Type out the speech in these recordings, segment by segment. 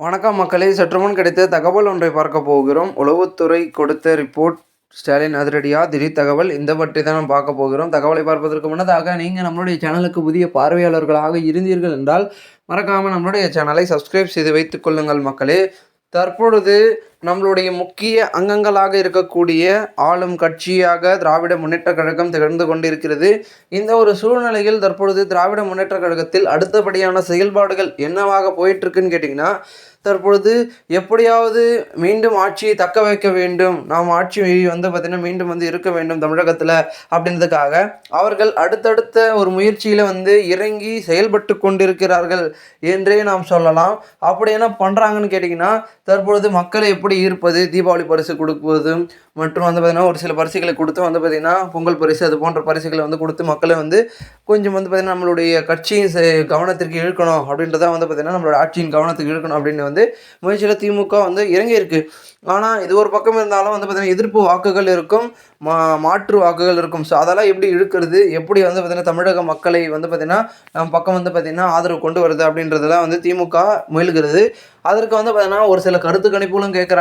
வணக்கம் மக்களே. சற்றுமுன் கிடைத்த தகவல் ஒன்றை பார்க்க போகிறோம். உளவுத்துறை கொடுத்த ரிப்போர்ட் ஸ்டாலின் அதிரடியா. திடீர் தகவல் இந்த பற்றி தான் நாம் பார்க்க போகிறோம். தகவலை பார்ப்பதற்கு முன்னதாக நீங்கள் நம்மளுடைய சேனலுக்கு புதிய பார்வையாளர்களாக இருந்தீர்கள் என்றால் மறக்காமல் நம்மளுடைய சேனலை சப்ஸ்கிரைப் செய்து வைத்துக் கொள்ளுங்கள் மக்களே. தற்பொழுது நம்மளுடைய முக்கிய அங்கங்களாக இருக்கக்கூடிய ஆளும் கட்சியாக திராவிட முன்னேற்ற கழகம் திகழ்ந்து கொண்டிருக்கிறது. இந்த ஒரு சூழ்நிலையில் தற்பொழுது திராவிட முன்னேற்ற கழகத்தில் அடுத்தபடியான செயல்பாடுகள் என்னவாக போயிட்டுருக்குன்னு கேட்டிங்கன்னா தற்பொழுது எப்படியாவது மீண்டும் ஆட்சியை தக்க வைக்க வேண்டும். நாம் ஆட்சி வந்து பார்த்திங்கன்னா மீண்டும் வந்து இருக்க வேண்டும் தமிழகத்தில் அப்படின்றதுக்காக. அவர்கள் அடுத்தடுத்த ஒரு முயற்சியில் வந்து இறங்கி செயல்பட்டு கொண்டிருக்கிறார்கள் என்றே நாம் சொல்லலாம். அப்படி என்ன பண்ணுறாங்கன்னு கேட்டிங்கன்னா தற்பொழுது மக்களை எப்படி ஈர்ப்பது தீபாவளி பரிசு கொடுப்பது மற்றும் வந்து பார்த்திங்கன்னா ஒரு சில பரிசுகளை கொடுத்து வந்து பார்த்திங்கன்னா பொங்கல் பரிசு அது போன்ற பரிசுகளை வந்து கொடுத்து மக்களை வந்து கொஞ்சம் வந்து பார்த்திங்கன்னா நம்மளுடைய கட்சியின் கவனத்திற்கு இழுக்கணும் அப்படின்றத வந்து பார்த்திங்கன்னா நம்மளோட ஆட்சியின் கவனத்துக்கு இழுக்கணும் அப்படின்னு வந்து முயற்சியில் திமுக வந்து இறங்கியிருக்கு. ஆனால் இது ஒரு பக்கம் இருந்தாலும் வந்து பார்த்திங்கன்னா எதிர்ப்பு வாக்குகள் இருக்கும் மா மாற்று வாக்குகள் இருக்கும். ஸோ அதெல்லாம் எப்படி இழுக்கிறது எப்படி வந்து பார்த்திங்கன்னா தமிழக மக்களை வந்து பார்த்திங்கன்னா நம்ம பக்கம் வந்து பார்த்திங்கன்னா ஆதரவு கொண்டு வருது அப்படின்றதெல்லாம் வந்து திமுக முயல்கிறது. அதற்கு வந்து பார்த்திங்கன்னா ஒரு சில கருத்து கணிப்புகளும் கேட்குறாங்க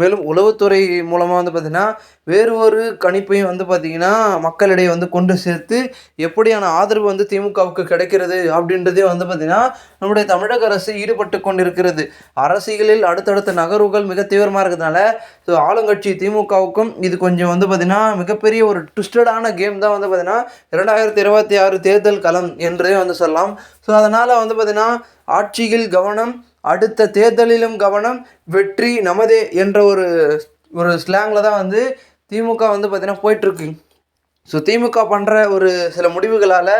மேலும் உளவுத்துறை மூலமாக வந்து பார்த்திங்கன்னா வேறு ஒரு கணிப்பையும் வந்து பார்த்திங்கன்னா மக்களிடையே வந்து கொண்டு சேர்த்து எப்படியான ஆதரவு வந்து திமுகவுக்கு கிடைக்கிறது அப்படின்றதே வந்து பார்த்திங்கன்னா நம்முடைய தமிழக அரசு ஈடுபட்டு கொண்டிருக்கிறது. அரசியலில் அடுத்தடுத்த நகர்வுகள் மிக தீவிரமாக இருக்கிறதுனால ஸோ ஆளுங்கட்சி திமுகவுக்கும் இது கொஞ்சம் வந்து பார்த்திங்கன்னா மிகப்பெரிய ஒரு ட்விஸ்டடான கேம் தான் வந்து பார்த்திங்கன்னா இரண்டாயிரத்தி இருபத்தி ஆறு தேர்தல் களம் என்றே வந்து சொல்லலாம். ஸோ அதனால் வந்து பார்த்திங்கன்னா ஆட்சியில் கவனம் அடுத்த தேர்தலிலும் கவனம் வெற்றி நமதே என்ற ஒரு ஒரு ஸ்லாங்கில் தான் வந்து திமுக வந்து பார்த்திங்கன்னா போயிட்டுருக்கு. ஸோ திமுக பண்ணுற ஒரு சில முடிவுகளால்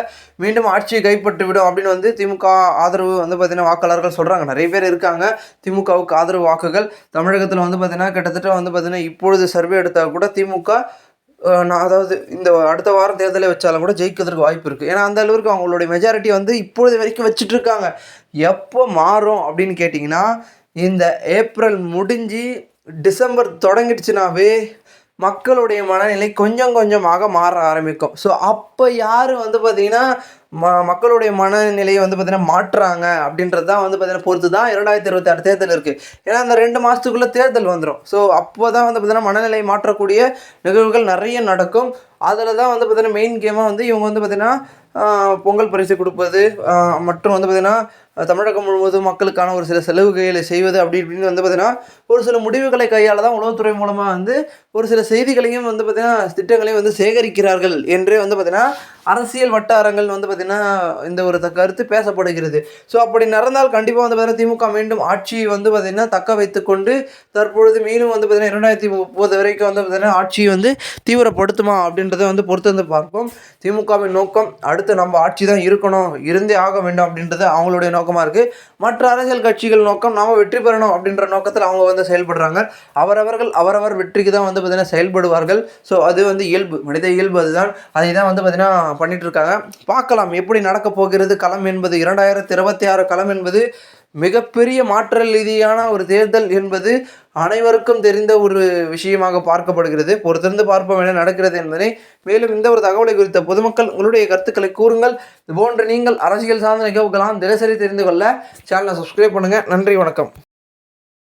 மீண்டும் ஆட்சியை கைப்பற்றி விடும் அப்படின்னு வந்து திமுக ஆதரவு வந்து பார்த்திங்கன்னா வாக்காளர்கள் சொல்கிறாங்க நிறைய பேர் இருக்காங்க திமுகவுக்கு ஆதரவு வாக்குகள். தமிழகத்தில் வந்து பார்த்திங்கன்னா கிட்டத்தட்ட வந்து பார்த்திங்கன்னா இப்பொழுது சர்வே எடுத்தால் கூட திமுக நான் அதாவது இந்த அடுத்த வாரம் தேர்தலை வச்சாலும் கூட ஜெயிக்கிறதுக்கு வாய்ப்பு இருக்குது ஏன்னா அந்த அளவுக்கு அவங்களுடைய மெஜாரிட்டி வந்து இப்பொழுது வரைக்கும் வச்சுட்டு இருக்காங்க. எப்போ மாறும் அப்படின்னு கேட்டிங்கன்னா இந்த ஏப்ரல் முடிஞ்சு டிசம்பர் தொடங்கிடுச்சுனாவே மக்களுடைய மனநிலை கொஞ்சம் கொஞ்சமாக மாற ஆரம்பிக்கும். ஸோ அப்போ யார் வந்து பார்த்திங்கன்னா ம மக்களுடைய மனநிலையை வந்து பார்த்திங்கன்னா மாற்றுறாங்க அப்படின்றது தான் வந்து பார்த்திங்கன்னா பொறுத்து தான் இரண்டாயிரத்தி இருபத்தி ஆறு தேர்தல் இருக்குது ஏன்னா அந்த ரெண்டு மாதத்துக்குள்ளே தேர்தல் வந்துடும் ஸோ அப்போ தான் வந்து பார்த்திங்கன்னா மனநிலை மாற்றக்கூடிய நிகழ்வுகள் நிறைய நடக்கும். அதில் தான் வந்து பார்த்திங்கன்னா மெயின் கேமாக வந்து இவங்க வந்து பார்த்திங்கன்னா பொங்கல் பரிசு கொடுப்பது மற்றும் வந்து பார்த்திங்கன்னா தமிழகம் முழுவதும் மக்களுக்கான ஒரு சில செலவுகளை செய்வது அப்படி இப்படின்னு வந்து பார்த்திங்கன்னா ஒரு சில முடிவுகளை கையால் தான் உளவுத்துறை மூலமாக வந்து ஒரு சில செய்திகளையும் வந்து பார்த்திங்கன்னா திட்டங்களையும் வந்து சேகரிக்கிறார்கள் என்றே வந்து பார்த்திங்கன்னா அரசியல் வட்டாரங்கள் வந்து பார்த்திங்கன்னா இந்த ஒரு கருத்து பேசப்படுகிறது. ஸோ அப்படி நடந்தால் கண்டிப்பாக வந்து பார்த்திங்கன்னா திமுக மீண்டும் ஆட்சி வந்து பார்த்திங்கன்னா தக்க வைத்துக்கொண்டு தற்பொழுது மீண்டும் வந்து பார்த்திங்கன்னா இரண்டாயிரத்தி முப்பது வரைக்கும் வந்து பார்த்திங்கன்னா ஆட்சியை வந்து தீவிரப்படுத்துமா அப்படின்றத வந்து பொறுத்து வந்து பார்ப்போம். திமுகவின் நோக்கம் அடுத்து நம்ம ஆட்சி தான் இருக்கணும் இருந்தே ஆக வேண்டும் அப்படின்றது அவங்களுடைய நோக்கமாக இருக்குது மற்ற அரசியல் கட்சிகள் நோக்கம் நாம் வெற்றி பெறணும் அப்படின்ற நோக்கத்தில் அவங்க வந்து செயல்படுறாங்க. அவரவர்கள் அவரவர் வெற்றிக்கு தான் வந்து பார்த்திங்கன்னா செயல்படுவார்கள். ஸோ அது வந்து இயல்பு மனித இயல்பு அதுதான். அதை தான் வந்து பார்த்திங்கன்னா பண்ணிட்டு இருக்காங்க பார்க்கலாம் எப்படி நடக்க போகிறது. களம் என்பது இரண்டாயிரத்தி இருபத்தி ஆறு களம் என்பது மிகப்பெரிய மாற்ற ரீதியான ஒரு தேர்தல் என்பது அனைவருக்கும் தெரிந்த ஒரு விஷயமாக பார்க்கப்படுகிறது. பொறுத்திருந்து பார்ப்போம் என நடக்கிறது என்பதை. மேலும் இந்த ஒரு தகவலை குறித்த பொதுமக்கள் உங்களுடைய கருத்துக்களை கூறுங்கள். இது போன்று நீங்கள் அரசியல் சார்ந்த நிகழ்வுகளாம் தினசரி தெரிந்து கொள்ள சேனலை சப்ஸ்கிரைப் பண்ணுங்கள் நன்றி வணக்கம்.